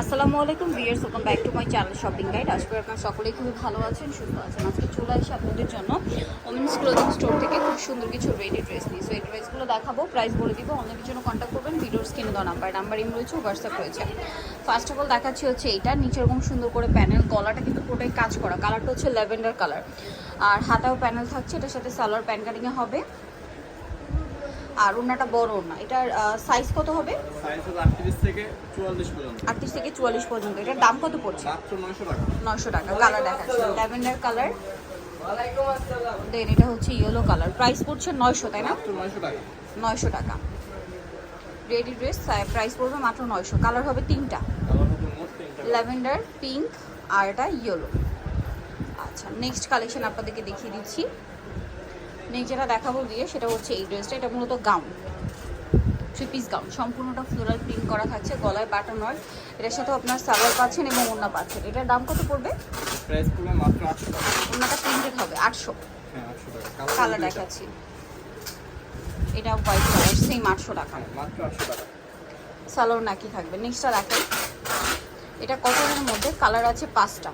আসসালামু আলাইকুম viewers welcome back to my channel shopping guide. আশা করি আপনারা সকলেই খুবই ভালো আছেন, সুস্থ আছেন। আজকে চলে আসি আপনাদের জন্য ওমেন্স ক্লোদিং স্টোর থেকে খুব সুন্দর কিছু রেডি ড্রেস নিই সো এই ড্রেসগুলো দেখাবো প্রাইস বলে দিব অনেকের জন্য কন্ট্যাক্ট করবেন, ভিডিওর স্ক্রিনে দেওয়া নাম্বার নাম্বার ইম রয়েছে হোয়াটসঅ্যাপ রয়েছে। ফার্স্ট অফ অল দেখাচ্ছি হচ্ছে এইটা, নিচে এরকম সুন্দর করে প্যানেল গলাটা কিন্তু পুরোটাই কাজ করা। কালারটা হচ্ছে ল্যাভেন্ডার কালার আর হাতাও প্যানেল থাকছে, এটার সাথে সালোয়ার প্যান কাটিংয়ে হবে। আর ওনাটা বড় ওনা এটার সাইজ কত হবে? সাইজ আটত্রিশ থেকে চুয়াল্লিশ পর্যন্ত। থেকে এটার দাম কত পড়ছে? মাত্র নয়শো টাকা। নশো টাকা। কালার দেখাচ্ছে। ল্যাভেন্ডার কালার দেন এটা হচ্ছে ইয়েলো কালার প্রাইস পড়ছে নয়শো তাই না? মাত্র নয়শো টাকা। নয়শো টাকা। রেডি ড্রেস প্রাইস পড়বে মাত্র নয়শো। কালার হবে তিনটা। ল্যাভেন্ডার পিঙ্ক আর এটা ইয়েলো আচ্ছা নেক্সট কালেকশন আপনাদেরকে দেখিয়ে দিচ্ছি। নেক্সট যেটা দেখাবো দিয়ে সেটা হচ্ছে এই ড্রেসটা এটা মূলত গাউন। থ্রি পিস গাউন সম্পূর্ণটা ফ্লোরাল প্রিন্ট করা থাকছে গলায় বাটন ওয়ার্ক এটার সাথেও আপনার সালোয়ার পাচ্ছেন এবং ওড়না পাচ্ছেন। এটার দাম কত পড়বে? প্রাইস পড়বে মাত্র আটশো টাকা। ওড়নাটা প্রিন্টেড হবে আটশো। হ্যাঁ টাকা। কালার দেখাচ্ছি। এটা হোয়াইট কালার সেম আটশো টাকা। হ্যাঁ মাত্র টাকা। সালোয়ার নাকি থাকবে। নেক্সটটা দেখাই। এটা কটনের মধ্যে কালার আছে পাঁচটা।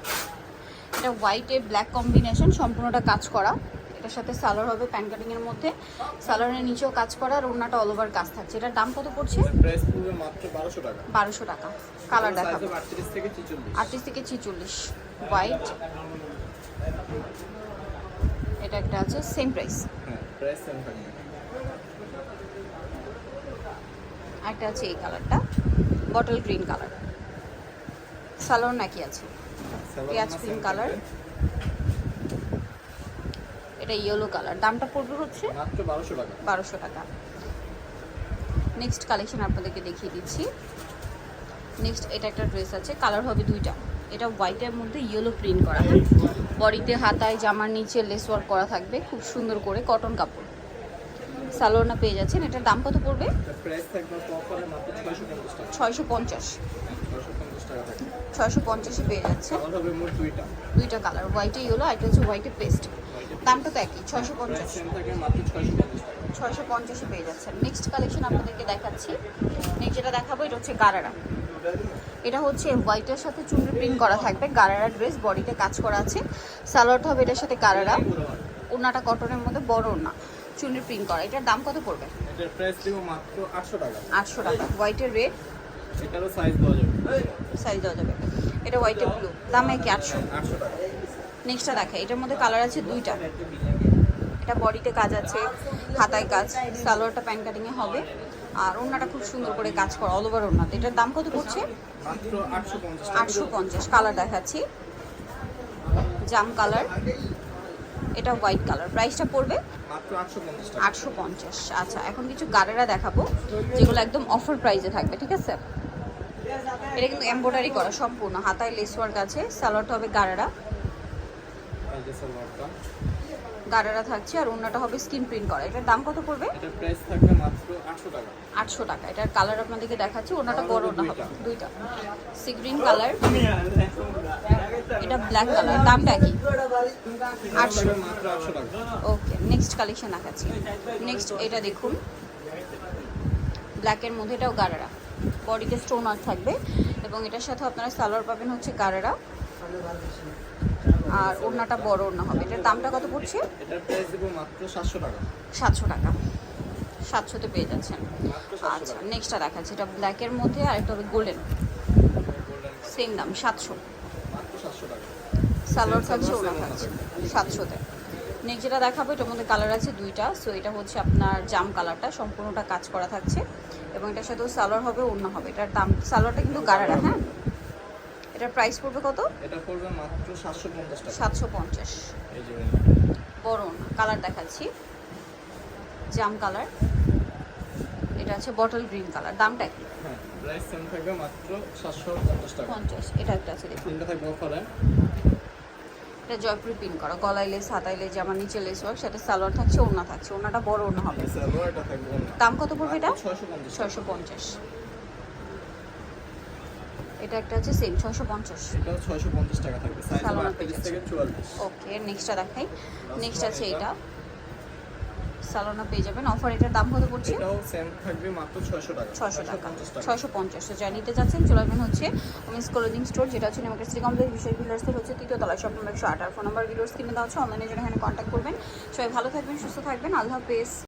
এটা হোয়াইটে ব্ল্যাক কম্বিনেশন সম্পূর্ণটা কাজ করা। এটার সাথে সালোয়ার হবে প্যান কাটিংয়ের মধ্যে। সালোয়ারের নিচেও কাজ করা আর ওড়নাটা অল ওভার কাজ থাকছে। এটার দাম কত পড়ছে? প্রাইস পড়বে মাত্র বারোশো টাকা। বারোশো টাকা। কালার হবে আটত্রিশ থেকে ছেচল্লিশ। আটত্রিশ থেকে ছিচল্লিশ। হোয়াইট এটা একটা আছে সেম প্রাইস হ্যাঁ প্রাইস সেম থাকবে। একটা আছে এই কালারটা বটল গ্রিন কালার সালোয়ার নাকি আছে। পেঁয়াজ থাকবে। colour। এটা ইয়েলো কালার দামটা পড়বে হচ্ছে বারোশো টাকা। বারোশো টাকা। নেক্সট কালেকশন আপনাদেরকে দেখিয়ে দিচ্ছি। নেক্সট এটা একটা ড্রেস আছে কালার হবে দুইটা। এটা হোয়াইটের মধ্যে ইয়েলো প্রিন্ট করা। হ্যাঁ বডিতে হাতায় জামার নিচে লেস ওয়ার্ক করা থাকবে খুব সুন্দর করে কটন কাপড়। সালোয়ারনা পেয়ে যাচ্ছেন। এটার দাম কত পড়বে? ছয়শো পঞ্চাশ ছয়শো পঞ্চাশ। পেয়ে যাচ্ছে। দুইটা। দুইটা কালার হোয়াইটে ইয়েলো আর এটা হচ্ছে হোয়াইটে পেস্ট দামটা তো একই ছয়শো পঞ্চাশ। ছয়শো পঞ্চাশ পেয়ে যাচ্ছেন। নেক্সট কালেকশন আপনাদেরকে দেখাচ্ছি। নেক্সট যেটা দেখাবো এটা হচ্ছে গারারা। এটা হচ্ছে হোয়াইটের সাথে চুনরি প্রিন্ট করা থাকবে। গারারা ড্রেস বডিতে কাজ করা আছে। সালোয়ারটা হবে এটার সাথে গারারা। ওনাটা কটনের মধ্যে বড় ওনা চুনরি প্রিন্ট করা। এটার দাম কত পড়বে? এটার প্রাইস দিব মাত্র আটশো টাকা। আটশো টাকা। হোয়াইটের রেড এটারও সাইজ দেওয়া যাবে। সাইজ দেওয়া যাবে। এটা হোয়াইটের ব্লু দাম কি আটশো। আটশো টাকা। নেক্সটটা দেখা, এটার মধ্যে কালার আছে দুইটা। এটা বডিতে কাজ আছে, হাতায় কাজ, সালোয়ারটা প্যান কাটিংয়ে হবে। আর ওড়নাটা খুব সুন্দর করে কাজ করা অল ওভার ওড়নাতে। এটার দাম কত পড়ছে? আটশো পঞ্চাশ। কালার দেখাচ্ছি। জাম কালার এটা হোয়াইট কালার প্রাইসটা পড়বে? আটশো পঞ্চাশ। আচ্ছা এখন কিছু গাড়েরা দেখাবো, যেগুলো একদম অফার প্রাইসে থাকবে, ঠিক আছে? এটা কিন্তু এমব্রয়ডারি করা, সম্পূর্ণ। হাতায় লেস ওয়ার্ক আছে, সালোয়ারটা হবে গাড়েরা গাড়েরা থাকছে আর ওড়নাটা হবে স্কিন প্রিন্ট করা। এটার দাম কত পড়বে? এটার প্রাইস থাকবে মাত্র আটশো টাকা। এটার কালার আপনাদেরকে দেখাচ্ছি ওনাটা বড় ওনা হবে দুইটা। সি গ্রিন কালার এটা ব্ল্যাক কালার দামটা কি? আটশো। থাকবে মাত্র আটশো টাকা। ওকে নেক্সট কালেকশন দেখাচ্ছি। নেক্সট এটা দেখুন। ব্ল্যাকের মধ্যে এটাও গারারা বডিতে স্টোন আর থাকবে। এবং এটার সাথে আপনারা সালোয়ার পাবেন হচ্ছে গারারা আর ওড়নাটা বড় ওড়না হবে। এটার দামটা কত পড়ছে? এটার প্রাইস দেবো মাত্র সাতশো টাকা। সাতশো টাকা। সাতশোতে পেয়ে যাচ্ছেন। আচ্ছা নেক্সটটা দেখাচ্ছি। এটা ব্ল্যাকের মধ্যে আর একটা হবে গোল্ডেন সেম দাম সাতশো। সালোয়ার থাকছে ওনা থাকছে সাতশোতে। নেক্সট যেটা দেখাবো এটার মধ্যে কালার আছে দুইটা। সো এটা হচ্ছে আপনার জাম কালারটা সম্পূর্ণটা কাজ করা থাকছে। এবং এটার সাথেও সালোয়ার হবে ওড়না হবে। এটার দাম সালোয়ারটা কিন্তু গাড়ারা হ্যাঁ? এটার প্রাইস পড়বে কত? এটা পড়বে মাত্র সাতশো পঞ্চাশ টাকা। সাতশো পঞ্চাশ। এই যে বড় কালার দেখাচ্ছি। জাম কালার এটা আছে বটল গ্রিন কালার দামটা কি? হ্যাঁ প্রাইস সেম থাকবে মাত্র সাতশো পঞ্চাশ টাকা। পঞ্চাশ এটা একটা আছে দেখুন। তিনটা থাকবে অফারে এটা জয়পুরি পিন করা। গলায় লেস হাতায় লেস জামার নিচে লেস ওয়ার্ক সাথে সালোয়ার থাকছে ওড়না থাকছে। ওড়নাটা বড় ওড়না হবে। সালোয়ারটা থাকবে দাম কত পড়বে এটা? ছয়শো পঞ্চাশ ছয়শো পঞ্চাশ। এটা একটা আছে সেম ছয়শো পঞ্চাশ। এটাও ছয়শো পঞ্চাশ টাকা থাকবে সাইজ সালোয়ার আটত্রিশ পেয়ে থেকে চুয়াল্লিশ। ওকে নেক্সটটা দেখাই। নেক্সট আছে এটা। সালোনা পেয়ে যাবেন। অফার এটার দাম কত পড়ছে? এটাও সেম থাকবে মাত্র ছয়শো টাকা। ছয়শো টাকা। পঞ্চাশ টাকা। ছয়শো পঞ্চাশ। তো যা নিতে যাচ্ছেন চলে আসবেন হচ্ছে ওমেন্স ক্লোদিং স্টোর যেটা হচ্ছে নিমাকে শ্রী কমপ্লেক্স বিষয় ভিলার্সের হচ্ছে তৃতীয় তলায়। শপ নম্বর একশো আঠারো ফোন নাম্বার ভিডিওস কিনে দেওয়া হচ্ছে অনলাইনে জন্য এখানে কন্ট্যাক্ট করবেন। সবাই ভালো থাকবেন সুস্থ থাকবেন। আল্লাহ হাফেজ।